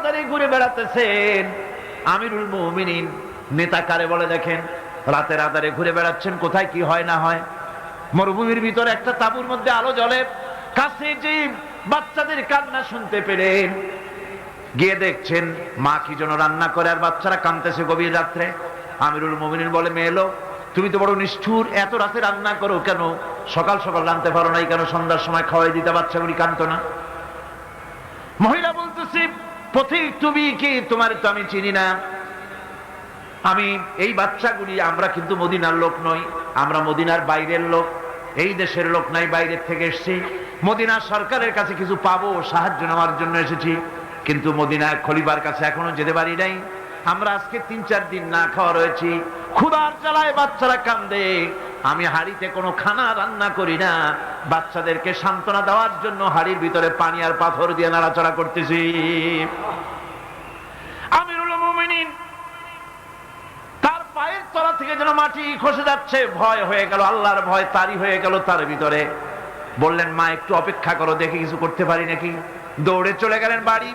আধারে ঘুরে বেড়াতেছেন। আমিরুল মুমিনিন নেতা কারে বলে দেখেন রাতের আধারে ঘুরে বেড়াচ্ছেন, কোথায় কি হয় না হয়? মরুভূমির ভিতরে একটা তাঁবুর মধ্যে আলো জ্বলে, কাছে যে বাচ্চাদের কান্না শুনতে পেলেন। গিয়ে দেখছেন, মা কি যেন রান্না করে আর বাচ্চারা কাঁদতেছে গভীর রাত্রে। আমিরুল মোমিনিন বলে, মেয়ে এলো, তুমি তো বড় নিষ্ঠুর, এত রাতে রান্না করো কেন? সকাল সকাল রানতে পারো নাই কেন? সন্ধ্যার সময় খাওয়াই দিতে বাচ্চাগুলি কাঁদতো না। মহিলা বলতেছি পথিক তুমি কি, তোমার তো আমি চিনি না। আমি, এই বাচ্চাগুলি আমরা কিন্তু মদিনার লোক নই, আমরা মদিনার বাইরের লোক, এই দেশের লোক নাই, বাইরের থেকে এসেছি। মদিনার সরকারের কাছে কিছু পাবো, সাহায্য নেওয়ার জন্য এসেছি, কিন্তু মদিনার খলিবার কাছে এখনও যেতে পারি নাই। আমরা আজকে তিন চার দিন না খাওয়া রয়েছি। ক্ষুধার জ্বালায় বাচ্চারা কান্দে। আমি হাড়িতে কোনো খানা রান্না করি না। বাচ্চাদেরকে সান্ত্বনা দেওয়ার জন্য হাড়ির ভিতরে পানি আর পাথর দিয়ে নাড়াচড়া করতেছি। তার পায়ের তলা থেকে যেন মাটি খসে যাচ্ছে, ভয় হয়ে গেল, আল্লাহর ভয় তারই হয়ে গেল তার ভিতরে। বললেন, মা, একটু অপেক্ষা করো, দেখে কিছু করতে পারি নাকি? দৌড়ে চলে গেলেন বাড়ি।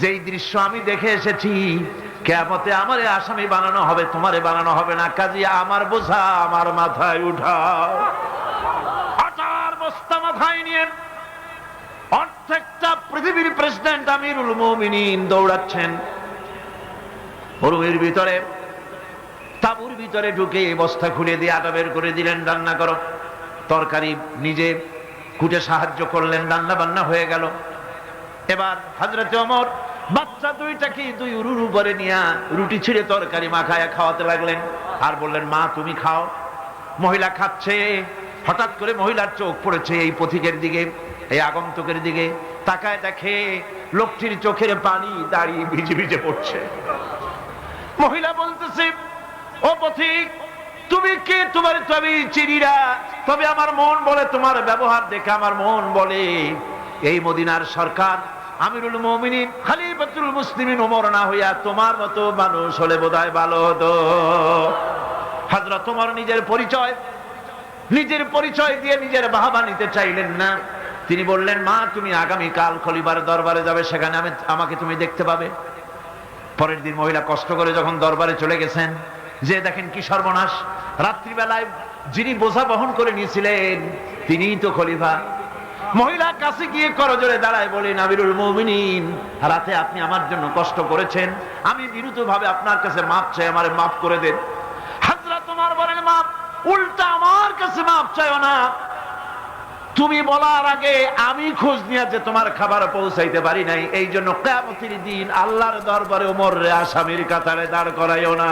যেই দৃশ্য আমি দেখে এসেছি কেমতে আমারে আসামি বানানো হবে, তোমারে বানানো হবে না। কাজী, আমার বোঝা, আমার মাথায় উঠাও। আটার বস্তা মাথায় নিয়ে অর্ধেকটা পৃথিবীর প্রেসিডেন্ট আমিরুল মোমিনিন দৌড়াচ্ছেন। রুমের ভিতরে, তাবুর ভিতরে ঢুকে বস্তা খুলে দিয়ে আটা বের করে দিলেন, রান্না করো। তরকারি নিজে কুটে সাহায্য করলেন রান্না বান্না হয়ে গেল। এবার হাজরতে অমর বাচ্চা দুইটাকে দুই উরুর উপরে নিয়ে রুটি ছিঁড়ে তরকারি মাখায় খাওয়াতে লাগলেন? আর বললেন, মা, তুমি খাও। মহিলা খাচ্ছে। হঠাৎ করে মহিলার চোখ পড়েছে এই পথিকের দিকে, এই আগন্তুকের দিকে। তাকায় দেখে লোকটির চোখের পানি দাঁড়িয়ে ভিজে ভিজে পড়ছে। মহিলা বলতেছে, ও পথিক, তুমি কে? তোমার তো আমি তবে আমার মন বলে, তোমার ব্যবহার দেখে আমার মন বলে। এই মদিনার সরকার আমিরুল মমিনিন, খালিফাতুল মুসলিমিন ওমর না হইয়া তোমার মতো মানুষ হলে বোধহয় ভালো হতো। হাজরত তোমার নিজের পরিচয় নিজের পরিচয় দিয়ে নিজের বাহাবা নিতে চাইলেন না। তিনি বললেন, মা, তুমি আগামী কাল খলিবার দরবারে যাবে, সেখানে আমি, আমাকে তুমি দেখতে পাবে। পরের দিন মহিলা কষ্ট করে যখন দরবারে চলে গেছেন, যে দেখেন কি সর্বনাশ, রাত্রিবেলায় যিনি বোঝা বহন করে নিয়েছিলেন, তিনিই তো খলিফা। মহিলা কাছে গিয়ে করজোরে দাঁড়ায় বলেন আমিরুল মমিনিন, রাতে আপনি আমার জন্য কষ্ট করেছেন। আমি বিরুদ্ধ ভাবে আপনার কাছে মাপ চাই, আমার মাফ করে দেন। হাজরা তোমার বলেন, মাপ, উল্টা আমার কাছে মাপ চাইও না। তুমি বলার আগে আমি খোঁজ নিয়ে যে তোমার খাবার পৌঁছাইতে পারি নাই, এই জন্য কেমতির দিন আল্লাহর দরবারে ওমর রে আসামির কাতারে দাঁড় করাইও না।